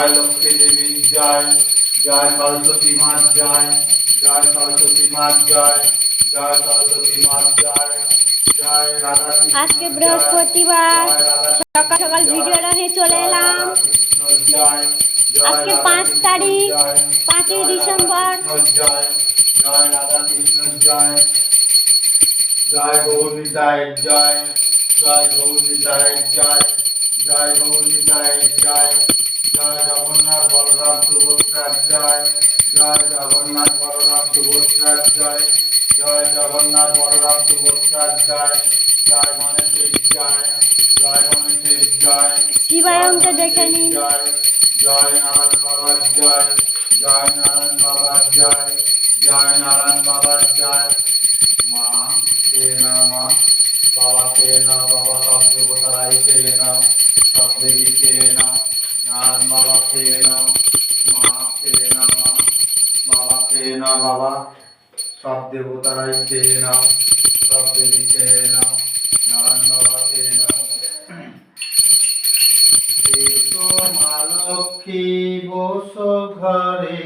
জয় লক্ষ্মী দেবীর জয় জয় সরস্বতী মার জয় জয় সরস্বতী মার জয় জয় সরস্বতী মার জয় জয় রাধা কৃষ্ণ আজকে বৃহস্পতিবার। সকাল সকাল ভিডিওটা নিয়ে চলে এলাম। আজকে পাঁচ তারিখ, পাঁচই ডিসেম্বর। জয় জয় রাধা কৃষ্ণ জয় জয় গৌরীতায়ের জয় জয় গৌরীতায়ের জয় জয় গৌরীতায়ের জয়। জয় জগন্নাথ বলরাম সুভদ্রার জয় জয় জগন্নাথ বলরাম সুভদ্রার জয় জয় জগন্নাথ বলরাম সুভদ্রার জয় জয় গণেশের জয় জয় গণেশের জয় শিবায়নকে দেখে নিন। জয় জয় নারায়ণ বাবার জয় জয় নারায়ণ বাবার জয় জয় নারায়ণ বাবার জয়। মা কে না মা বাবা কে না বাবা সব দেবতারাই কে নাও সব দেবী কে নাও নারায়ণ বাবা কে নাও মা কে না মা বাবা না বাবা সব দেবতারাই কে নাও সব দেবী কে নাও নারায়ণ বাবা কে নাও মা লক্ষ্মী বসো ঘরে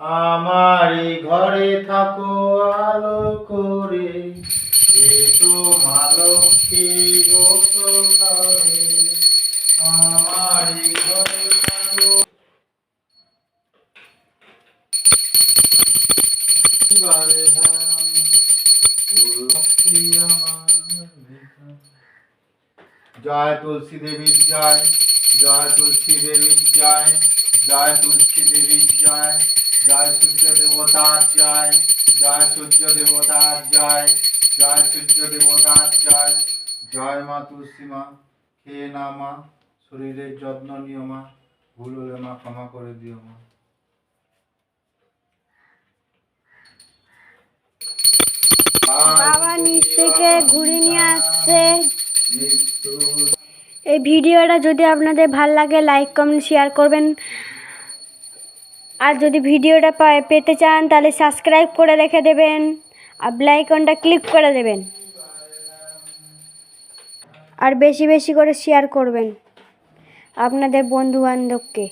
আমারই ঘরে থাকো আলো করে এসো মা লক্ষ্মী বসো ঘরে জয় তুলসী দেবীর জয়। জয় তুলসী জয়। জয় তুলসী দেবীর জয়। জয় সূর্য দেবতার জয়। জয় সূর্য দেবতার জয়। জয় সূর্য দেবতার জয়। জয় মা তুলসী মা, খেয়ে না মা। শরীরের যত্ন নিও মা। ভুল হলে মা ক্ষমা করে দিও মা। বাবা নিচ থেকে ঘুরে নিয়ে আসছে। এই ভিডিওটা যদি আপনাদের ভালো লাগে লাইক কমেন্ট শেয়ার করবেন। আর যদি ভিডিওটা পায়- পেতে চান, তাহলে সাবস্ক্রাইব করে রেখে দেবেন। আর ব্লাইকনটা ক্লিক করে দেবেন। আর বেশি বেশি করে শেয়ার করবেন আপনাদের বন্ধু বান্ধবকে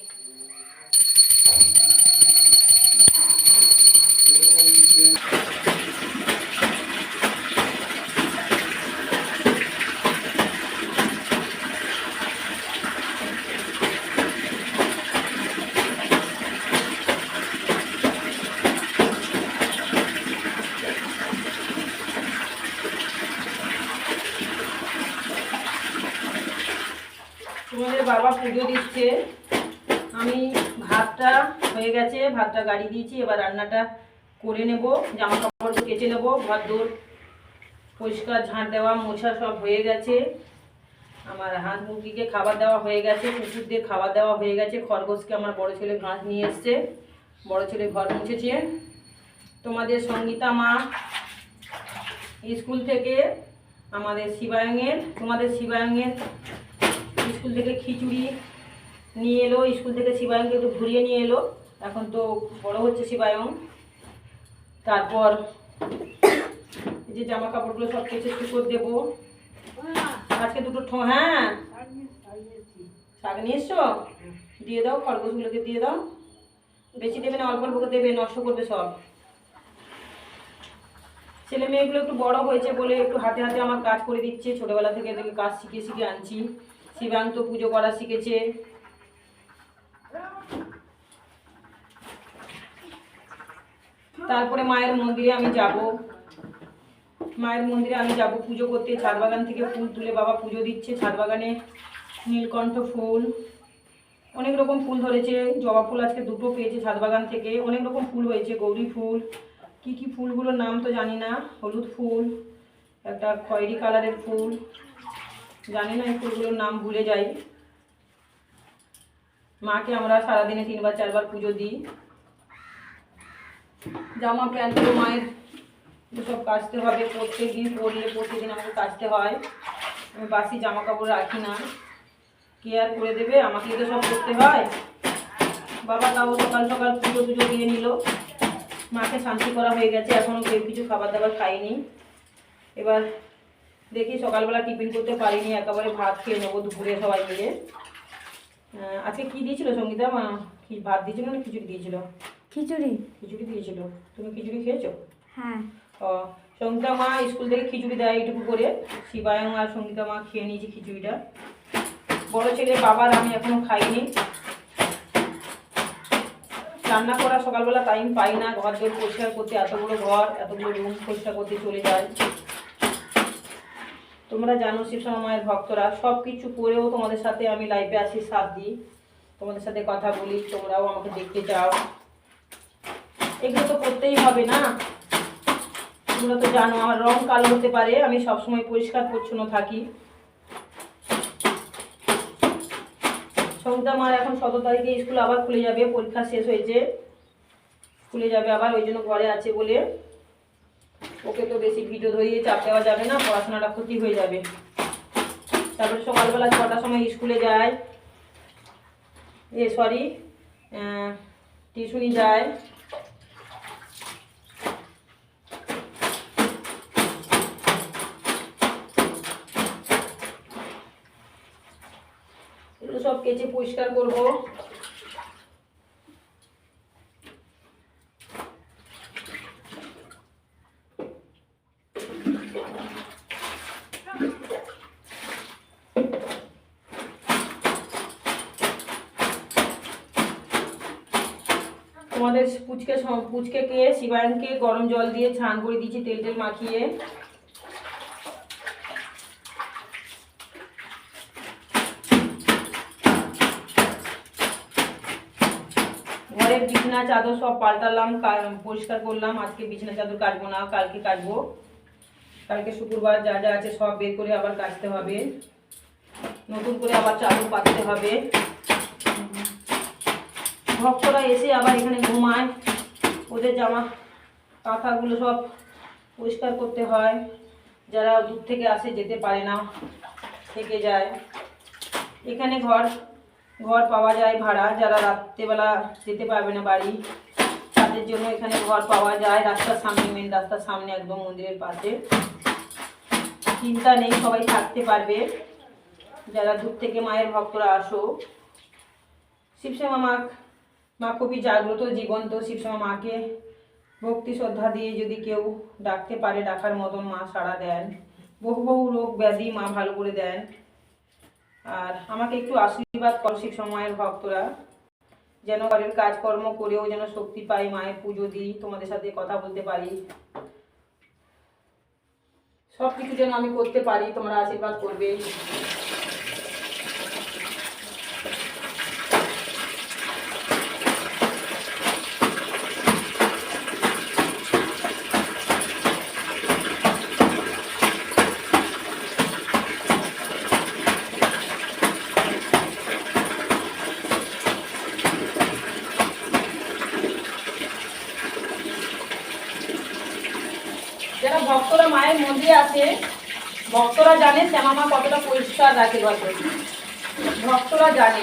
তোমাদের বাবা পুজো দিচ্ছে আমি ভাতটা হয়ে গেছে ভাতটা গাড়ি দিয়েছি, এবার রান্নাটা করে নেব জামা কাপড় কেচে নেব ঘর দোর পরিষ্কার ঝাঁট দেওয়া, মোছা সব হয়ে গেছে। আমার হাঁস মুরগিকে খাবার দেওয়া হয়ে গেছে কুকুরদের খাবার দেওয়া হয়ে গেছে। খরগোশকে আমার বড় ছেলে ঘাস নিয়ে এসছে, বড় ছেলে ঘর মুছেছে। তোমাদের সঙ্গীতা মা স্কুল থেকে আমাদের শিবায়নের তোমাদের শিবায়নের স্কুল থেকে খিচুড়ি নিয়ে এলো, স্কুল থেকে শিবায়নকে একটু ঘুরিয়ে নিয়ে এলো। এখন তো বড় হচ্ছে শিবায়ন তারপর যে জামা কাপড়গুলো সব কেচে শুকোর দেবো। আজকে দুটো ঠো হ্যাঁ। শাক নিয়ে এসছো? দিয়ে দাও, খরগোশগুলোকে দিয়ে দাও। বেশি দেবে না, অল্প অল্প করে দেবে, নষ্ট করবে সব। ছেলে মেয়েগুলো একটু বড় হয়েছে বলে একটু হাতে হাতে আমার কাজ করে দিচ্ছে। ছোটবেলা থেকে এদেরকে কাজ শিখে শিখে আনছি। শিবাং তো পুজো করা শিখেছে। তারপরে মায়ের মন্দিরে আমি যাব। মায়ের মন্দিরে আমি যাব পুজো করতে। ছাদ বাগান থেকে ফুল তুলে বাবা পুজো দিচ্ছে। ছাদ বাগানে নীলকণ্ঠ ফুল। অনেক রকম ফুল ধরেছে। জবা ফুল আজকে দুটো পেয়েছে ছাদ বাগান থেকে। অনেক রকম ফুল হয়েছে। গৌরী ফুল। কি কি ফুলগুলোর নাম তো জানি না। হলুদ ফুল, একটা খয়েরি কালারের ফুল। জানি না এই ফুলগুলোর নাম, ভুলে যাই। মাকে আমরা সারাদিনে তিনবার, চারবার পুজো দিই। জামা প্যান্টগুলো মায়ের সব কাচতে হবে প্রত্যেক দিন পরলে প্রত্যেকদিন আমাকে কাচতে হয়। আমি বাসি জামা কাপড় রাখি না। কে আর করে দেবে, আমাকেই তো সব করতে হয়। বাবা তাও সকাল সকাল পুজো টুজো দিয়ে নিল। মাকে শান্তি করা হয়ে গেছে এখনও কেউ কিছু খাবার দাবার খাইনি। এবার দেখি সকালবেলা টিফিন করতে পারিনি, একেবারে ভাত খেয়ে নেব দুপুরে সবাই মিলে। আজকে কি দিয়েছিল সঙ্গীতা? ভাত দিয়েছিল না খিচুড়ি দিয়েছিল? খিচুড়ি। খিচুড়ি দিয়েছিল। তুমি খিচুড়ি খেয়েছো? হ্যাঁ। ও সঙ্গীতা মা স্কুল থেকে খিচুড়ি দেয় এইটুকু করে। শিবায়ং আর সঙ্গীতা মা খেয়ে নিয়েছি খিচুড়িটা। বড় ছেলে বাবার আমি এখনও খাইনি। রান্না করা সকালবেলা টাইম পাই না। ঘর দোর পরিষ্কার করতে এতগুলো ঘর এতগুলো রুম পরিষ্কার করতে চলে যায়। তোমরা জানো শিবসমা মায়ের ভক্তরা সব কিছু করেও তোমাদের সাথে আমি লাইফে আসি সাথ। দিই তোমাদের সাথে কথা বলি তোমরাও আমাকে দেখতে চাও। এগুলো তো করতেই হবে না। এগুলো তো জানো, আমার রং কালো হতে পারে, আমি সবসময় পরিষ্কার পরিচ্ছন্ন থাকি। সঙ্গীতা মার এখন সতেরো তারিখে স্কুল আবার খুলে যাবে, পরীক্ষা শেষ হয়েছে। খুলে যাবে আবার, ওই জন্য ঘরে আছে বলে। ওকে তো বেশি ভিডিও ধরিয়ে চাপ দেওয়া যাবে না, পড়াশোনাটা ক্ষতি হয়ে যাবে। তারপরে সকালবেলা ছটার সময় স্কুলে যায়। এ সরি টিউশনি যায় এগুলো সব কেচে পরিষ্কার করব। তোমাদের পুচকে পুচকে পুচকেকে, শিবায়নকে গরম জল দিয়ে স্নান করে দিয়েছি, তেল টেল মাখিয়ে। ঘরের বিছনা, চাদর সব পাল্টালাম পরিষ্কার করলাম। আজকে বিছনা, চাদর কাটবো না, কালকে কাটবো। কালকে শুক্রবার যা যা আছে সব বের করে আবার কাটতে হবে। নতুন করে আবার চাদর পাততে হবে। ভক্তরা এসে আবার এখানে ঘুমায়। ওদের জামা কাঁথাগুলো সব পরিষ্কার করতে হয়। যারা দূর থেকে আসে যেতে পারে না, থেকে যায়। এখানে ঘর ঘর পাওয়া যায় ভাড়া, যারা রাত্রেবেলা যেতে পারবে না বাড়ি, তাদের জন্য এখানে ঘর পাওয়া যায়। রাস্তার সামনে মেন রাস্তার সামনে একদম মন্দিরের পাশে। চিন্তা নেই, সবাই থাকতে পারবে। যারা দূর থেকে মায়ের ভক্তরা আসো। শিবশ্যামা মা মা খুবই জাগ্রত, জীবন্ত। শিবশ্যামা মাকে ভক্তি শ্রদ্ধা দিয়ে যদি কেউ ডাকতে পারে, ডাকার মতন মা সাড়া দেন। বহু বহু রোগ ব্যাধি মা ভালো করে দেন। আর আমাকে একটু আশীর্বাদ কর শিব সময়ের ভক্তরা, যেন ঘরের কাজকর্ম করেও যেন শক্তি পাই, মায়ের পুজো দিই, তোমাদের সাথে কথা বলতে পারি। সব কিছু যেন আমি করতে পারি, তোমরা আশীর্বাদ করবে। যারা ভক্তরা মায়ের মন্দিরে আছে ভক্তরা জানে শ্যামা মা কতটা পরিষ্কার রাখে ঘরে ভক্তরা জানে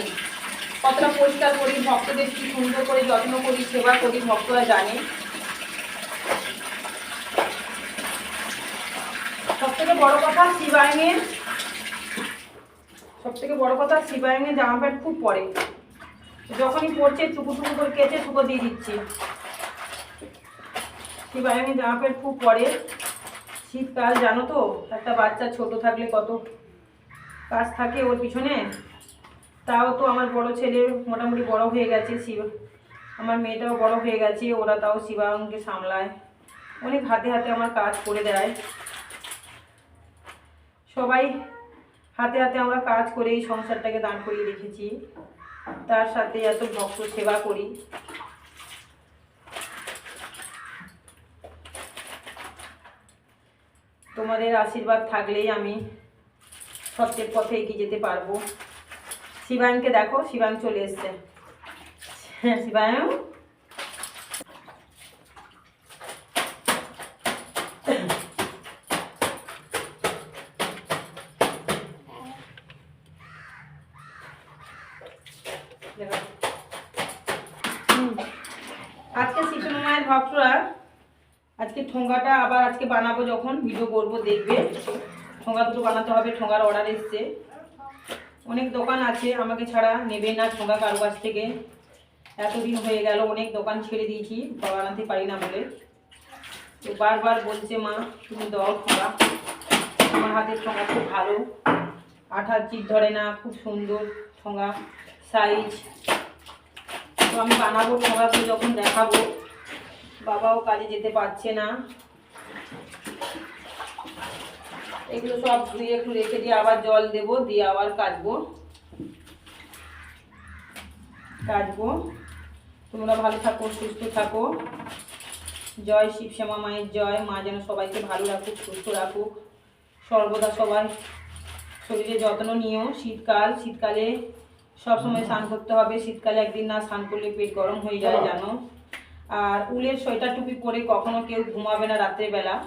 কতটা পরিষ্কার করি, ভক্তদের কি সুন্দর করে যত্ন করি, সেবা করি, ভক্তরা জানে। সব থেকে বড় কথা শিবায়নের সব থেকে বড় কথা শিবায়নের জামা প্যান্ট খুব পরে। যখনই পড়ছে টুকু টুকু করে কেচে টুকু দিয়ে দিচ্ছি। শিবায়নের জামা প্যান্ট খুব পরে। শীতকাল, জানো তো? একটা বাচ্চা ছোট থাকলে কত কাজ থাকে ওর পিছনে। তাও তো আমার বড় ছেলে মোটামুটি বড় হয়ে গেছে, শিব। আমার মেয়েটাও বড় হয়ে গেছে, ওরা তাও শিবায়নকে সামলায়। অনেক হাতে হাতে আমার কাজ করে দেয় সবাই হাতে হাতে আমরা কাজ করে এই সংসারটাকে দাঁড় করিয়ে রেখেছি। তার সাথে এত ভক্ত সেবা করি। তোমাদের আশীর্বাদ থাকলেই আমি সত্যের পথে এগিয়ে যেতে পারব। শিবায়নকে দেখো শিবায়ন চলে এসছে। হ্যাঁ শিবায়ন দেখো। হুম। আজকে শিশু মায়ের ভক্তরা আজকে ঠোঙ্গাটা আবার আজকে বানাবো যখন ভিডিও করব, দেখবে। ঠোঙ্গা দুটো বানাতে হবে ঠোঙ্গার অর্ডার এসছে। অনেক দোকান আছে, আমাকে ছাড়া নেবে না ঠোঙা কারও কাছ থেকে। এতদিন হয়ে গেল, অনেক দোকান ছেড়ে দিয়েছি বানাতে পারি না বলে। তো বারবার বলছে মা, তুমি দাও ঠোঙা। আমার হাতের ঠোঙা খুব ভালো। আঠার চিট ধরে না, খুব সুন্দর ঠোঙা সাইজ তো আমি বানাবো ঠোঙাগুলো যখন দেখাবো। বাবাও কাজে যেতে পারছে না। এগুলো সব ধুয়ে একটু রেখে দিয়ে আবার জল দেবো দিয়ে আবার কাটবো কাটবো তোমরা ভালো থাকো সুস্থ থাকো। জয় শিব শ্যামা মায়ের জয়। মা যেন সবাইকে ভালো রাখুক সুস্থ রাখুক। সর্বদা সবাই শরীরে যত্ন নিও। শীতকাল শীতকালে সবসময় স্নান করতে হবে। শীতকালে একদিন না স্নান করলে পেট গরম হয়ে যায় জানো? আর উলের সোয়েটার টুপি পরে কখনো কেউ ঘুমাবে না রাত্রেবেলা।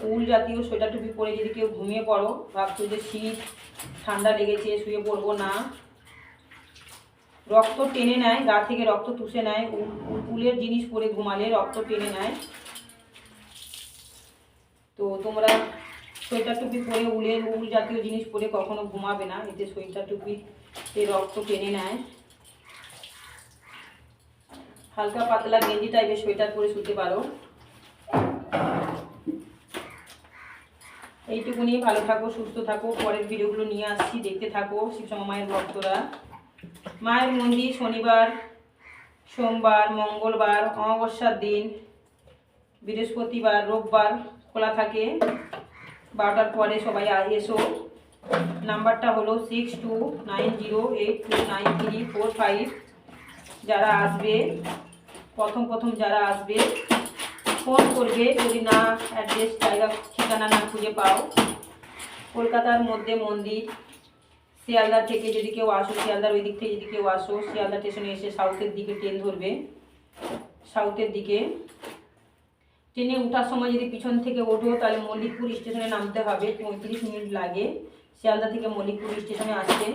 উল জাতীয় সোয়েটার টুপি পরে যদি কেউ ঘুমিয়ে পড়ো, ভাবছ যে শীত, ঠান্ডা লেগেছে, শুয়ে পড়ব না। রক্ত টেনে নেয়, গা থেকে রক্ত তুষে নেয়। উল- উল- উলের জিনিস পরে ঘুমালে রক্ত টেনে নেয়। তো তোমরা সোয়েটার টুপি পরে উলের উল জাতীয় জিনিস পরে কখনো ঘুমাবে না, এতে সোয়েটার টুপিতে রক্ত টেনে নেয়। হালকা পাতলা গেঞ্জি টাইপের সোয়েটার পরে শুতে পারো। এইটুকুনি ভালো থাকো, সুস্থ থাকো। পরের ভিডিওগুলো নিয়ে আসছি, দেখতে থাকো। শিবসমা মায়ের ভক্তরা। মায়ের মন্দির শনিবার, সোমবার, মঙ্গলবার, অমাবস্যার দিন, বৃহস্পতিবার, রোববার খোলা থাকে। বারোটার পরে সবাই এসো। নাম্বারটা হলো six two nine zero eight two nine three four five যারা আসবে, প্রথম প্রথম যারা আসবে ফোন করবে যদি না অ্যাড্রেস জায়গা, ঠিকানা না খুঁজে পাও। কলকাতার মধ্যে মন্দির, শিয়ালদা থেকে যদি কেউ আসো, শিয়ালদার ওই দিক থেকে যদি কেউ আসো, শিয়ালদা স্টেশনে এসে সাউথের দিকে ট্রেন ধরবে। সাউথের দিকে। ট্রেনে ওঠার সময় যদি পিছন থেকে ওঠো, তাহলে মল্লিকপুর স্টেশনে নামতে হবে। পঁয়ত্রিশ মিনিট লাগে। শিয়ালদা থেকে মল্লিকপুর স্টেশনে আসতে।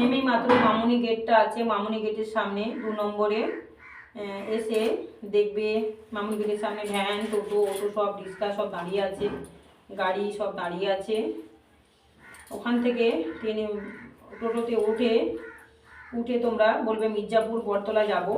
নেমেই মাত্র মামুনি গেটটা আছে। মামুনি গেটের সামনে, দু নম্বরে এসে দেখবে মামুনি গেটের সামনে ভ্যান টোটো অটো সব, রিক্সা সব দাঁড়িয়ে আছে, গাড়ি সব দাঁড়িয়ে আছে। ওখান থেকে ট্রেনে, টোটোতে উঠে উঠে তোমরা বলবে মির্জাপুর বটতলা যাব।